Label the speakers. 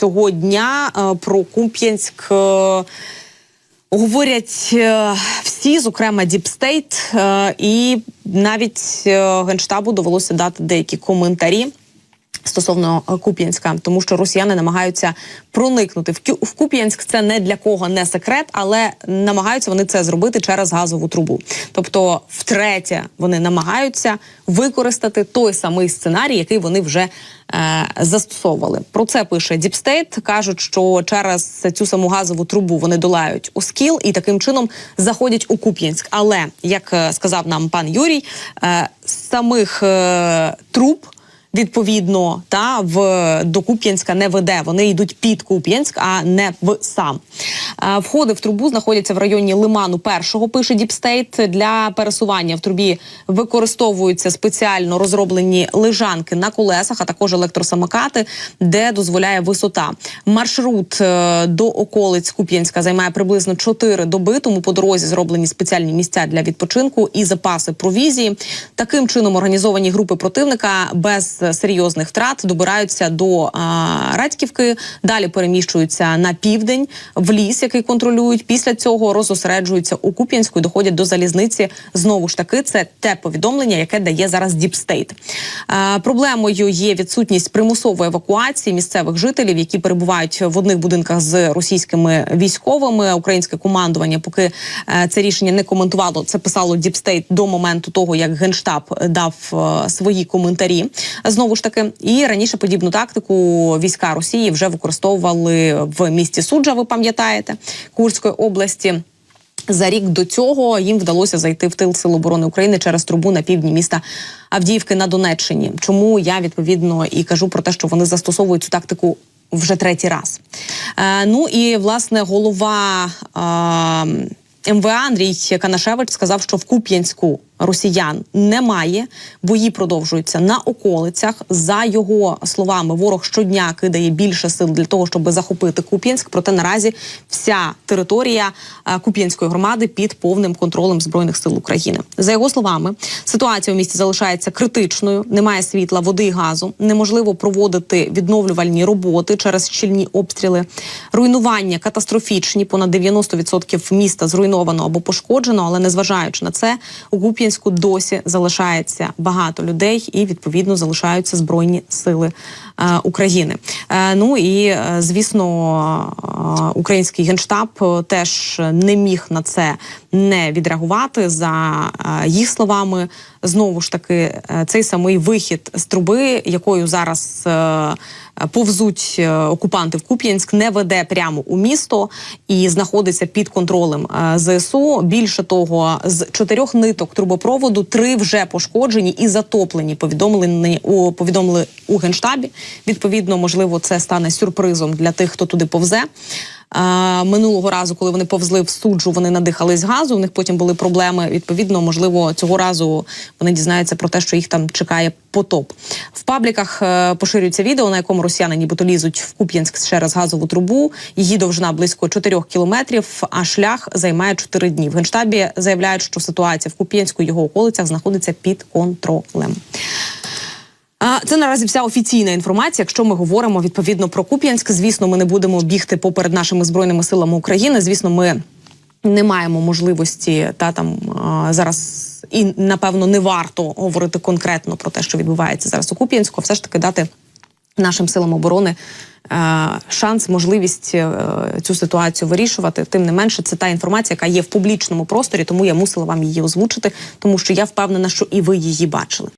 Speaker 1: цього дня е, про Куп'янськ. е, Говорять е, всі, зокрема Діпстейт, і навіть генштабу довелося дати деякі коментарі стосовно е, Куп'янська, тому що росіяни намагаються проникнути в Куп'янськ. Це не для кого не секрет, але намагаються вони це зробити через газову трубу. Тобто, втретє, вони намагаються використати той самий сценарій, який вони вже. е, Застосовували про це пише Діпстейт. кажуть, що через цю саму газову трубу вони долають Оскіл і таким чином заходять у Куп'янськ. Але як е, сказав нам пан Юрій, е, самих е, труб відповідно та в до Куп'янська не веде. Вони йдуть під Куп'янськ, а не в сам. Е, Входи в трубу знаходяться в районі лиману першого. Пише Діпстейт. Для пересування в трубі використовуються спеціально розроблені лежанки на колесах, а також електросамокати, де дозволяє висота. Маршрут е, до околиць Куп'янська займає приблизно 4 доби. Тому по дорозі зроблені спеціальні місця для відпочинку і запаси провізії. Таким чином організовані групи противника без серйозних втрат добираються до Радьківки. Далі переміщуються на південь в ліс, який контролюють. Після цього розосереджуються у Куп'янську і доходять до залізниці. Знову ж таки, це те повідомлення, яке дає зараз Діпстейт. Проблемою є відсутність примусової евакуації місцевих жителів, які перебувають в одних будинках з російськими військовими. Українське командування поки е, це рішення не коментувало. Це писало Діпстейт до моменту того, як генштаб дав е, свої коментарі. Знову ж таки, і раніше подібну тактику війська Росії вже використовували в місті Суджа. Ви пам'ятаєте Курської області. За рік до цього їм вдалося зайти в тил Сил оборони України через трубу на півдні міста Авдіївки на Донеччині. Чому я відповідно і кажу про те, що вони застосовують цю тактику вже третій раз. Е, ну і власне голова е, МВА Андрій Канашевич сказав, що в Куп'янську росіян немає. Бої продовжуються на околицях. За його словами, ворог щодня кидає більше сил для того, щоб захопити Куп'янськ. Проте наразі вся територія е, Куп'янської громади під повним контролем збройних сил України. За його словами, ситуація у місті залишається критичною. Немає світла, води і газу. Неможливо проводити відновлювальні роботи через щільні обстріли. Руйнування катастрофічні. Понад 90% міста зруйновано або пошкоджено. Але незважаючи на це, у Куп'янську досі залишається багато людей, і відповідно залишаються збройні сили е, України. Е, ну і е, звісно, е, український генштаб е, теж не міг на це не відреагувати за е, їх словами. Знову ж таки, е, цей самий вихід з труби, якою зараз е, повзуть е, окупанти в Куп'янськ, не веде прямо у місто і знаходиться під контролем е, ЗСУ. Більше того, з чотирьох ниток трубопроводу три вже пошкоджені і затоплені. Повідомлені у повідомили у генштабі. Відповідно, можливо, це стане сюрпризом для тих, хто туди повзе. А, минулого разу, коли вони повзли в суджу, вони надихались газу. У них потім були проблеми. Відповідно, можливо, цього разу вони дізнаються про те, що їх там чекає потоп. В пабліках е, поширюється відео, на якому росіяни нібито лізуть в Куп'янськ через газову трубу. Її довжина близько 4 кілометрів, а шлях займає 4 дні. В генштабі заявляють, що ситуація в Куп'янську і його околицях знаходиться під контролем. А, Це наразі вся офіційна інформація. Якщо ми говоримо відповідно про Куп'янськ, звісно, ми не будемо бігти поперед нашими збройними силами України. Звісно, ми не маємо можливості та там зараз. І напевно не варто говорити конкретно про те, що відбувається зараз у Куп'янську, все ж таки дати нашим силам оборони е, шанс, можливість е, цю ситуацію вирішувати. Тим не менше, це та інформація, яка є в публічному просторі, тому я мусила вам її озвучити, тому що я впевнена, що і ви її бачили.